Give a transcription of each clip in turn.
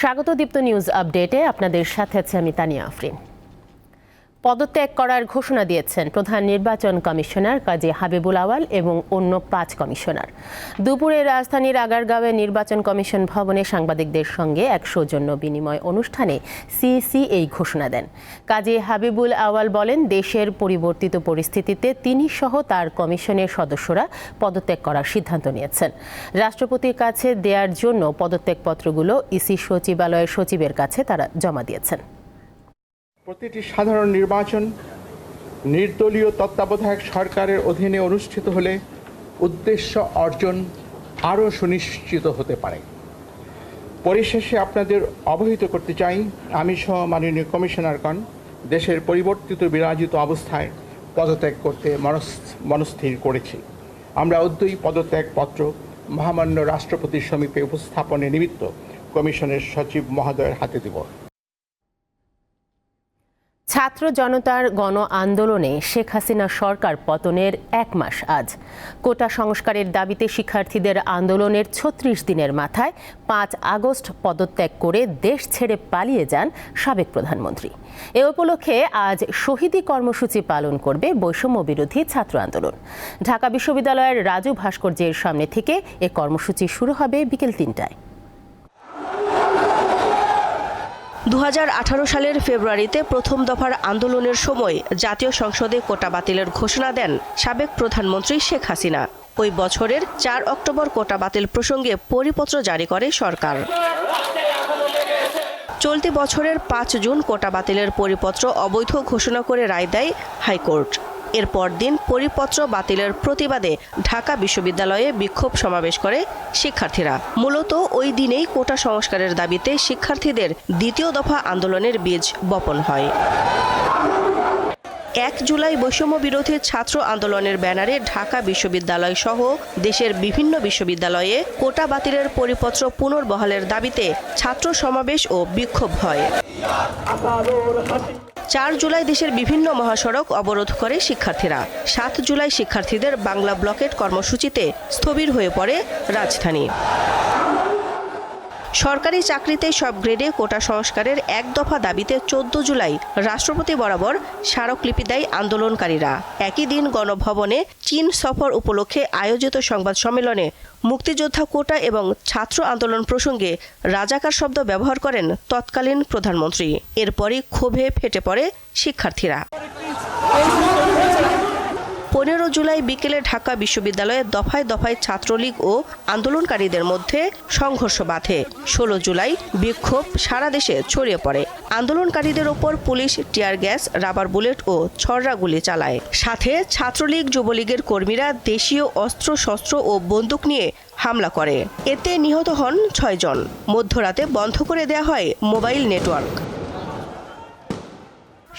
স্বাগত দীপ্ত নিউজ আপডেটে। আপনাদের সাথে আছে আমি তানিয়া আফরিন। পদত্যাগ করার ঘোষণা দিয়েছেন প্রধান নির্বাচন কমিশনার কাজী হাবিবুল আওয়াল এবং অন্য পাঁচ কমিশনার। দুপুরে রাজধানীর আগারগাঁওয়ে নির্বাচন কমিশন ভবনে সাংবাদিকদের সঙ্গে এক সৌজন্য বিনিময় অনুষ্ঠানে সিইসি এই ঘোষণা দেন। কাজী হাবিবুল আওয়াল বলেন, দেশের পরিবর্তিত পরিস্থিতিতে তিনি সহ তার কমিশনের সদস্যরা পদত্যাগ করার সিদ্ধান্ত নিয়েছেন। রাষ্ট্রপতির কাছে দেওয়ার জন্য পদত্যাগপত্রগুলো ইসি সচিবালয়ের সচিবের কাছে তারা জমা দিয়েছেন। প্রতিটি সাধারণ নির্বাচন নির্দলীয় তত্ত্বাবধায়ক সরকারের অধীনে অনুষ্ঠিত হলে উদ্দেশ্য অর্জন আরও সুনিশ্চিত হতে পারে। পরিশেষে আপনাদের অবহিত করতে চাই, আমি সহ মাননীয় কমিশনারগণ দেশের পরিবর্তিত বিরাজিত অবস্থায় পদত্যাগ করতে মনস- মনস্থির করেছি। আমরা উদ্যয়ী পদত্যাগপত্র মহামান্য রাষ্ট্রপতির সমীপে উপস্থাপনে নিমিত্ত কমিশনের সচিব মহোদয়ের হাতে দেব। ছাত্র জনতার গণ আন্দোলনে শেখ হাসিনা সরকার পতনের এক মাস আজ। কোটা সংস্কারের দাবিতে শিক্ষার্থীদের আন্দোলনের ছত্রিশ দিনের মাথায় পাঁচ আগস্ট পদত্যাগ করে দেশ ছেড়ে পালিয়ে যান সাবেক প্রধানমন্ত্রী। এ উপলক্ষে আজ শহীদী কর্মসূচি পালন করবে বৈষম্য বিরোধী ছাত্র আন্দোলন। ঢাকা বিশ্ববিদ্যালয়ের রাজু ভাস্কর্যের সামনে থেকে এ কর্মসূচি শুরু হবে বিকেল তিনটায়। দু হাজার আঠারো সালের ফেব্রুয়ারিতে প্রথম দফার আন্দোলনের সময় জাতীয় সংসদে কোটা বাতিলের ঘোষণা দেন সাবেক প্রধানমন্ত্রী শেখ হাসিনা। ওই বছরের চার অক্টোবর কোটা বাতিল প্রসঙ্গে পরিপত্র জারি করে সরকার। চলতি বছরের পাঁচ জুন কোটা বাতিলের পরিপত্র অবৈধ ঘোষণা করে রায় দেয় হাইকোর্ট। এর পরদিন পরিপত্র বাতিলের প্রতিবাদে ঢাকা বিশ্ববিদ্যালয়ে বিক্ষোভ সমাবেশ করে শিক্ষার্থীরা। মূলত ওই দিনেই কোটা সংস্কারের দাবিতে শিক্ষার্থীদের দ্বিতীয় দফা আন্দোলনের বীজ বপন হয়। এক জুলাই বৈষম্য বিরোধী ছাত্র আন্দোলনের ব্যানারে ঢাকা বিশ্ববিদ্যালয় সহ দেশের বিভিন্ন বিশ্ববিদ্যালয়ে কোটা বাতিলের পরিপত্র পুনর্বহালের দাবিতে ছাত্র সমাবেশ ও বিক্ষোভ হয়। চার জুলাই দেশের বিভিন্ন মহাসড়ক অবরোধ করে শিক্ষার্থীরা। সাত জুলাই শিক্ষার্থীদের বাংলা ব্লকেট কর্মসূচিতে স্থবির হয়ে পড়ে রাজধানী। সরকারি চাকরিতে সব গ্রেডে কোটা সংস্কারের এক দফা দাবিতে চোদ্দ জুলাই রাষ্ট্রপতি বরাবর স্মারকলিপি দেয় আন্দোলনকারীরা। একই দিন গণভবনে চীন সফর উপলক্ষে আয়োজিত সংবাদ সম্মেলনে মুক্তিযোদ্ধা কোটা এবং ছাত্র আন্দোলন প্রসঙ্গে রাজাকার শব্দ ব্যবহার করেন তৎকালীন প্রধানমন্ত্রী। এরপরই ক্ষোভে ফেটে পড়ে শিক্ষার্থীরা। পনেরো জুলাই বিকেলে ঢাকা বিশ্ববিদ্যালয়ে দফায় দফায় ছাত্রলীগ ও আন্দোলনকারীদের মধ্যে সংঘর্ষ বাঁধে। ষোলো জুলাই বিক্ষোভ সারা দেশে ছড়িয়ে পড়ে। আন্দোলনকারীদের ওপর police tear gas, rubber bullet ও ছড়রা গুলি চালায়। সাথে ছাত্রলীগ, যুবলীগের কর্মীরা দেশীয় অস্ত্র শস্ত্র ও বন্দুক নিয়ে হামলা করে। এতে নিহত হন ছয়জন। মধ্যরাতে বন্ধ করে দেয়া হয় মোবাইল নেটওয়ার্ক।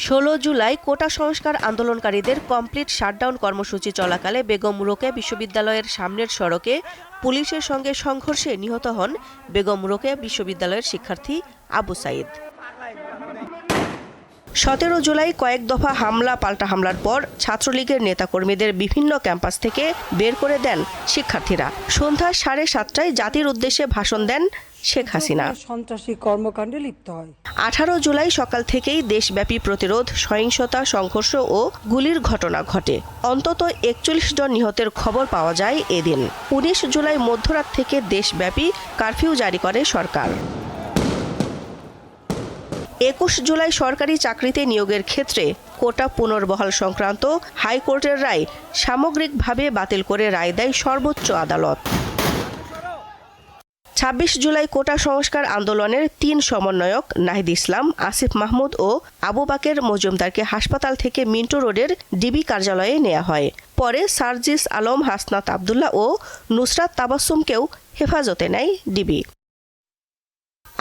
ষোলো জুলাই কোটা সংস্কার আন্দোলনকারীদের কমপ্লিট শাটডাউন কর্মসূচি চলাকালে বেগম রোকেয়া বিশ্ববিদ্যালয়ের সামনের সড়কে পুলিশের সঙ্গে সংঘর্ষে নিহত হন বেগম রোকেয়া বিশ্ববিদ্যালয়ের শিক্ষার্থী আবু সাইদ। সতেরো জুলাই কয়েক দফা হামলা, পাল্টা হামলার পর ছাত্রলীগের নেতাকর্মীদের বিভিন্ন ক্যাম্পাস থেকে বের করে দেন শিক্ষার্থীরা। সন্ধ্যা সাড়ে সাতটায় জাতির উদ্দেশ্যে ভাষণ দেন শেখ হাসিনা। সন্ত্রাসী কর্মকাণ্ডে লিপ্ত হয়। আঠারো জুলাই সকাল থেকেই দেশব্যাপী প্রতিরোধ সহিংসতা সংঘর্ষ ও গুলির ঘটনা ঘটে। অন্তত একচল্লিশ জন নিহতের খবর পাওয়া যায় এদিন। উনিশ জুলাই মধ্যরাত থেকে দেশব্যাপী কারফিউ জারি করে সরকার। একুশ জুলাই সরকারি চাকরিতে নিয়োগের ক্ষেত্রে কোটা পুনর্বহাল সংক্রান্ত হাইকোর্টের রায় সামগ্রিকভাবে বাতিল করে রায় দেয় সর্বোচ্চ আদালত। ছাব্বিশ জুলাই কোটা সংস্কার আন্দোলনের তিন সমন্বয়ক নাহিদ ইসলাম, আসিফ মাহমুদ ও আবু বাকের মজুমদারকে হাসপাতাল থেকে মিন্টো রোডের ডিবি কার্যালয়ে নেওয়া হয়। পরে সার্জিস আলম, হাসনাত আবদুল্লাহ ও নুসরাত তাবাসুমকেও হেফাজতে নেয় ডিবি।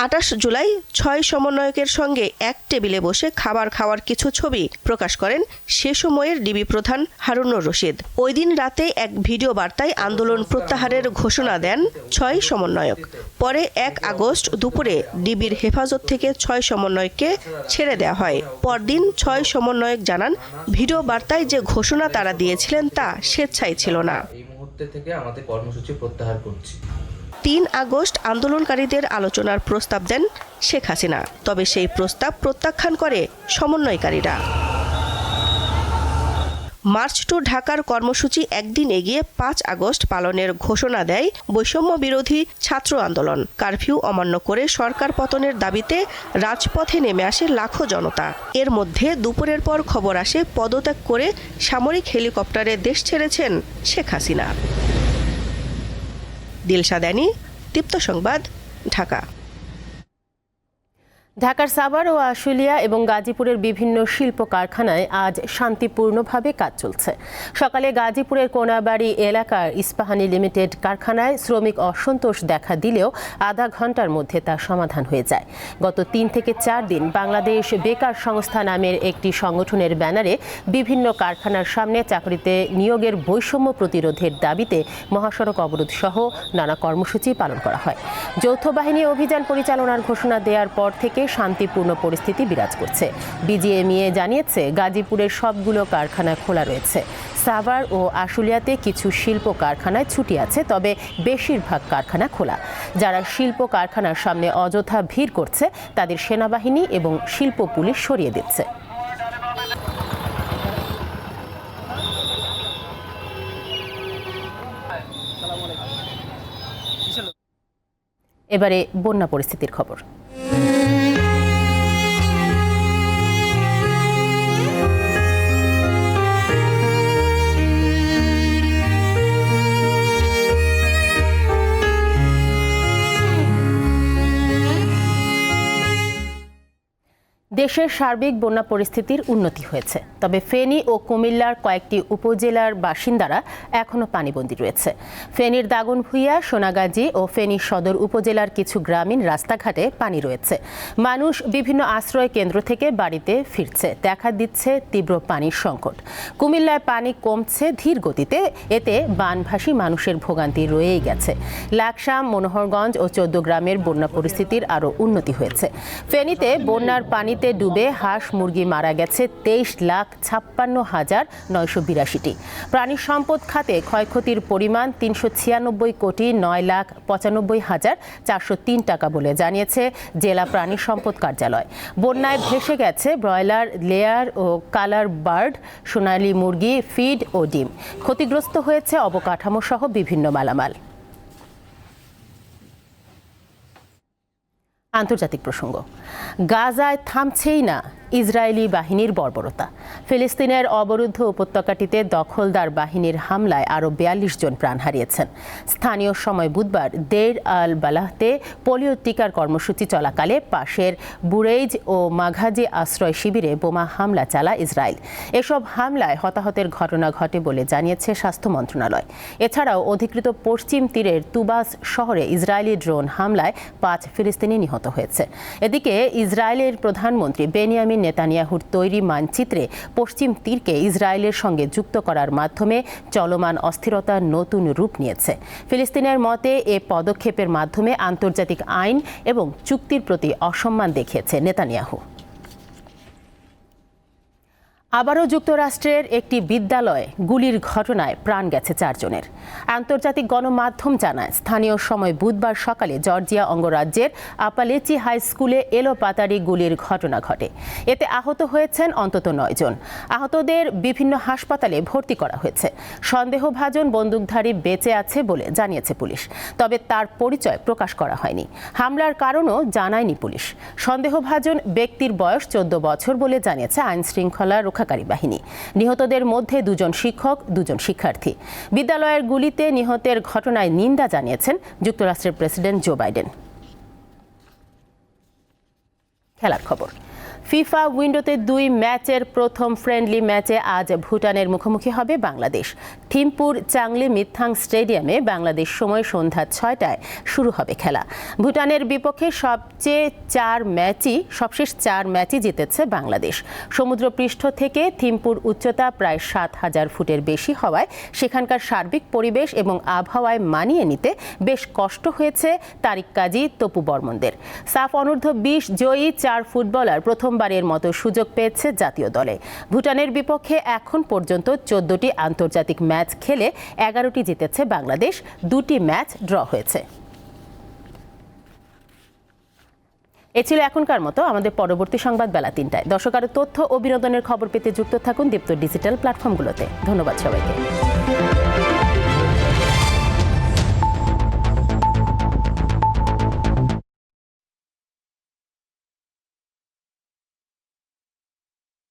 আটাশ জুলাই ছয় সমন্বয়কের সঙ্গে এক টেবিলে বসে খাবার খাওয়ার কিছু ছবি প্রকাশ করেন সে সময়ের ডিবি প্রধান হারুনুর রশিদ। ওই দিন রাতে এক ভিডিও বার্তায় আন্দোলন প্রত্যাহারের ঘোষণা দেন ছয় সমন্বয়ক। পরে এক আগস্ট দুপুরে ডিবির হেফাজত থেকে ছয় সমন্বয়ককে ছেড়ে দেওয়া হয়। পরদিন ছয় সমন্বয়ক জানান, ভিডিও বার্তায় যে ঘোষণা তারা দিয়েছিলেন তা স্বেচ্ছায় ছিল না। থেকে আমাদের কর্মসূচি প্রত্যাহার করছি। তিন আগস্ট আন্দোলনকারীদের আলোচনার প্রস্তাব দেন শেখ হাসিনা। তবে সেই প্রস্তাব প্রত্যাখ্যান করে সমন্বয়কারীরা। মার্চ টু ঢাকার কর্মসূচি একদিন এগিয়ে পাঁচ আগস্ট পালনের ঘোষণা দেয় বৈষম্য বিরোধী ছাত্র আন্দোলন। কারফিউ অমান্য করে সরকার পতনের দাবিতে রাজপথে নেমে আসে লাখো জনতা। এর মধ্যে দুপুরের পর খবর আসে পদত্যাগ করে সামরিক হেলিকপ্টারে দেশ ছেড়েছেন শেখ হাসিনা। দিলশা দানি তৃপ্ত সংবাদ ঢাকা। ঢাকার সাভার ও আশুলিয়া এবং গাজীপুরের বিভিন্ন শিল্প কারখানায় আজ শান্তিপূর্ণভাবে কাজ চলছে। সকালে গাজীপুরের কোনাবাড়ি এলাকার ইস্পাহানি লিমিটেড কারখানায় শ্রমিক অসন্তোষ দেখা দিলেও আধা ঘণ্টার মধ্যে তা সমাধান হয়ে যায়। গত তিন থেকে চার দিন বাংলাদেশ বেকার সংস্থা নামের একটি সংগঠনের ব্যানারে বিভিন্ন কারখানার সামনে চাকরিতে নিয়োগের বৈষম্য প্রতিরোধের দাবিতে মহাসড়ক অবরোধ সহ নানা কর্মসূচি পালন করা হয়। যৌথ বাহিনী অভিযান পরিচালনার ঘোষণা দেওয়ার পর থেকে শান্তিপূর্ণ পরিস্থিতি বিরাজ করছে। বিজিএমইএ জানিয়েছে, গাজীপুরের সবগুলো কারখানা খোলা রয়েছে। সাভার ও আশুলিয়াতে কিছু শিল্প কারখানায় ছুটি আছে, তবে বেশিরভাগ কারখানা খোলা। যারা শিল্প কারখানার সামনে অযথা ভিড় করছে, তাদের সেনাবাহিনী এবং শিল্প পুলিশ সরিয়ে দিচ্ছে। এবারে বন্যা পরিস্থিতির খবর। দেশের সার্বিক বন্যা পরিস্থিতির উন্নতি হয়েছে। তবে ফেনী ও কুমিল্লার কয়েকটি উপজেলার বাসিন্দারা এখনও পানিবন্দী রয়েছে। ফেনীর দাগনভূঞা, সোনাগাজী ও ফেনী সদর উপজেলার কিছু গ্রামীণ রাস্তাঘাটে পানি রয়েছে। মানুষ বিভিন্ন আশ্রয় কেন্দ্র থেকে বাড়িতে ফিরছে। দেখা দিচ্ছে তীব্র পানির সংকট। কুমিল্লায় পানি কমছে ধীর গতিতে। এতে বানভাসী মানুষের ভোগান্তি রয়েই গেছে। লাকসাম, মনোহরগঞ্জ ও চৌদ্দ গ্রামের বন্যা পরিস্থিতির আরও উন্নতি হয়েছে। ফেনীতে বন্যার পানিতে ডুবে হাঁস মুরগি মারা গেছে তেইশ লাখ ছাপ্পান্ন হাজার নয়শো বিরাশিটি। প্রাণী সম্পদ খাতে ক্ষয়ক্ষতির পরিমাণ তিনশো ছিয়ানব্বই কোটি নয় লাখ পঁচানব্বই হাজার চারশো তিন টাকা বলে জানিয়েছে জেলা প্রাণী সম্পদ কার্যালয়। বন্যায় ভেসে গেছে ব্রয়লার, লেয়ার ও কালার বার্ড, সোনালী মুরগি, ফিড ও ডিম। ক্ষতিগ্রস্ত হয়েছে অবকাঠামো সহ বিভিন্ন মালামাল। আন্তর্জাতিক প্রসঙ্গ। গাজায় থামছেই না ইসরায়েলি বাহিনীর বর্বরতা। ফিলিস্তিনের অবরুদ্ধ উপত্যকাটিতে দখলদার বাহিনীর হামলায় আরও বিয়াল্লিশ জন প্রাণ হারিয়েছেন। স্থানীয় সময় বুধবার দের আল বালাহতে পোলিও টিকার কর্মসূচি চলাকালে পাশের বুরেইজ ও মাঘাজি আশ্রয় শিবিরে বোমা হামলা চালা ইসরায়েল। এসব হামলায় হতাহতের ঘটনা ঘটে বলে জানিয়েছে স্বাস্থ্য মন্ত্রণালয়। এছাড়াও অধিকৃত পশ্চিম তীরের তুবাস শহরে ইসরায়েলি ড্রোন হামলায় পাঁচ ফিলিস্তিনি নিহত হয়েছে। এদিকে ইসরায়েলের প্রধানমন্ত্রী বেনিয়ামিন নেতানিয়াহুর তৈরি মানচিত্রে পশ্চিম তীরকে ইসরায়েলের সঙ্গে যুক্ত করার মাধ্যমে চলমান অস্থিরতার নতুন রূপ নিয়েছে। ফিলিস্তিনের মতে, এ পদক্ষেপের মাধ্যমে আন্তর্জাতিক আইন এবং চুক্তির প্রতি অসম্মান দেখিয়েছে নেতানিয়াহু। আবারও যুক্তরাষ্ট্রের একটি বিদ্যালয়ে গুলির ঘটনায় প্রাণ গেছে চারজনের। আন্তর্জাতিক গণমাধ্যম জানায়, স্থানীয় সময় বুধবার সকালে জর্জিয়া অঙ্গরাজ্যের আপালেচি হাই স্কুলে এলোপাতারি গুলির ঘটনা ঘটে। এতে আহত হয়েছেন অন্তত নয়জন আহতদের বিভিন্ন হাসপাতালে ভর্তি করা হয়েছে। সন্দেহভাজন বন্দুকধারী বেঁচে আছে বলে জানিয়েছে পুলিশ, তবে তার পরিচয় প্রকাশ করা হয়নি। হামলার কারণও জানায়নি পুলিশ। সন্দেহভাজন ব্যক্তির বয়স চোদ্দ বছর বলে জানিয়েছে আইন শৃঙ্খলা রক্ষাকারী বাহিনী। নিহতদের মধ্যে দুজন শিক্ষক, দুজন শিক্ষার্থী। বিদ্যালয়ের গুলিতে নিহতের ঘটনায় নিন্দা জানিয়েছেন যুক্তরাষ্ট্রের প্রেসিডেন্ট জো বাইডেন। খেলার খবর। ফিফা উইন্ডোতে দুই ম্যাচের প্রথম ফ্রেন্ডলি ম্যাচে আজ ভুটানের মুখোমুখি হবে বাংলাদেশ। থিমপুর চাংলি মিথাং স্টেডিয়ামে বাংলাদেশ সময় সন্ধ্যা ছয়টায় শুরু হবে খেলা। ভুটানের বিপক্ষে সবচেয়ে চার ম্যাচই, সবশেষ চার ম্যাচই জিতেছে বাংলাদেশ। সমুদ্রপৃষ্ঠ থেকে থিমপুর উচ্চতা প্রায় সাত হাজার ফুটের বেশি হওয়ায় সেখানকার সার্বিক পরিবেশ এবং আবহাওয়ায় মানিয়ে নিতে বেশ কষ্ট হয়েছে তারিক কাজী তপু বর্মনদের। সাফ অনূর্ধ্ব বিশ জয়ী চার ফুটবলার প্রথমবারের মতো সুযোগ পেয়েছে জাতীয় দলে। ভুটানের বিপক্ষে এখন পর্যন্ত চোদ্দটি আন্তর্জাতিক ম্যাচ খেলে এগারোটি জিতেছে বাংলাদেশ, দুটি ম্যাচ ড্র হয়েছে। এ ছিল এখনকার মতো, আমাদের পরবর্তী সংবাদ বেলা তিনটায়। দর্শক, আরও তথ্য ও বিনোদনের খবর পেতে যুক্ত থাকুন দীপ্ত ডিজিটাল প্ল্যাটফর্মগুলোতে। ধন্যবাদ সবাইকে।